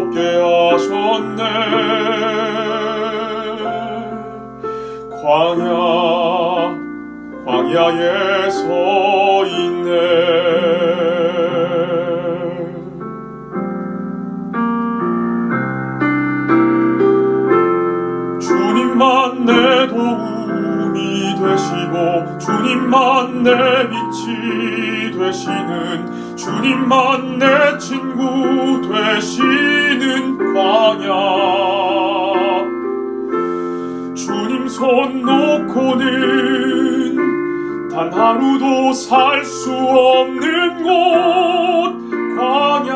없게 하셨네. 광야 광야에 서 있네. 주님만 내 도움이 되시고 주님만 내 빛이 되시는 주님만 내 친구 되시 는 광야 주님 손 놓고는 단 하루도 살 수 없는 곳 광야.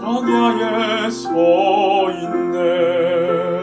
광야에 서 있네